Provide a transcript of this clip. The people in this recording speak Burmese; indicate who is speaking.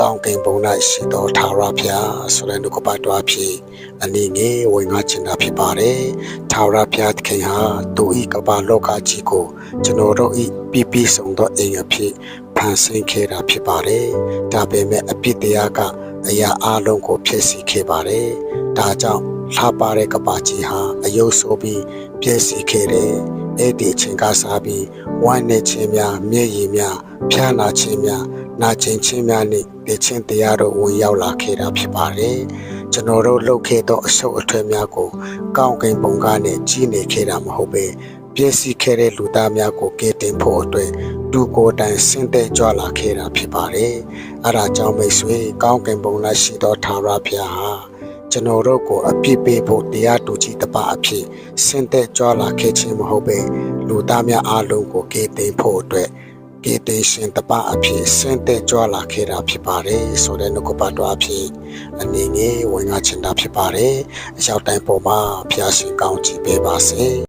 Speaker 1: ကောင်းကင်ဘုံ၌ရှိသောထာဝရဘုရားဆိုတဲ့နှုတ်ကပတ်တော်အဖြစ်အနေငယ်ဝင်ငါချင်တာဖြစ်ပါတယ်ထာဝရဘုရားသခင်ဟာသူဤကမ္ဘာလောကကြီးကိုကျွန်တော်တို့ဤပြည့်ပြည့်စုံသောအိမ်အဖြစ်ဖန်ဆင်းခဲ့တာဖြစ်ပါတယ်ဒါပေမဲ့အပြစ်တရားကအရာအလုံးကိုဖျက်ဆီးခဲ့ပါတယ်ဒါကြောင့်လှပတဲ့ကမ္ဘာကြီးဟာအယုတ်ဆိုးပြီးပြည့်စည်ခဲ့တယ်အဲ့ဒီအချိန်ကစားပြီးဝမ်းနေခြင်းများမျက်ရည်များဖျားနာခြင်းများ နာကျင်ခြင်းများနှင့်ပြချင်းတရားတို့ဝင်ရောက်လာခဲ့တာဖြစ်ပါတယ်ကျွန်တော်တို့လှုပ်ခဲ့သောအဆုတ်အထွေများကိုကောင်းကင်ဘုံကနေကြီးနေခဲ့တာမဟုတ်ပဲပြည့်စည်ခဲ့တဲ့လူသားများကိုကယ်တင်ဖို့အတွက်သူကိုယ်တိုင်ဆင်းသက်ကြွလာခဲ့တာဖြစ်ပါတယ်အဲဒါကြောင့်မိတ်ဆွေကောင်းကင်ဘုံ၌ရှိသောထာဝရဘုရားဟာကျွန်တော်တို့ကိုအပြစ်ပေးဖို့တရားတူကြီးတစ်ပါအဖြစ်ဆင်းသက်ကြွလာခဲ့ခြင်းမဟုတ်ပဲလူသားများအလုံးကိုကယ်တင်ဖို့အတွက် ကယ်တင်ရှင်တပအဖြစ်ဆင်းသက်ကြွလာခဲ့တာဖြစ်ပါတယ်ဆိုတဲ့နှုတ်ကပတ်တော်အဖြစ်အနေငယ်ဝင်ငါချင်တာဖြစ်ပါတယ်အရောက်တိုင်းပေါ်မှာဖျားရှင်ကောင်းချီးပေးပါစေ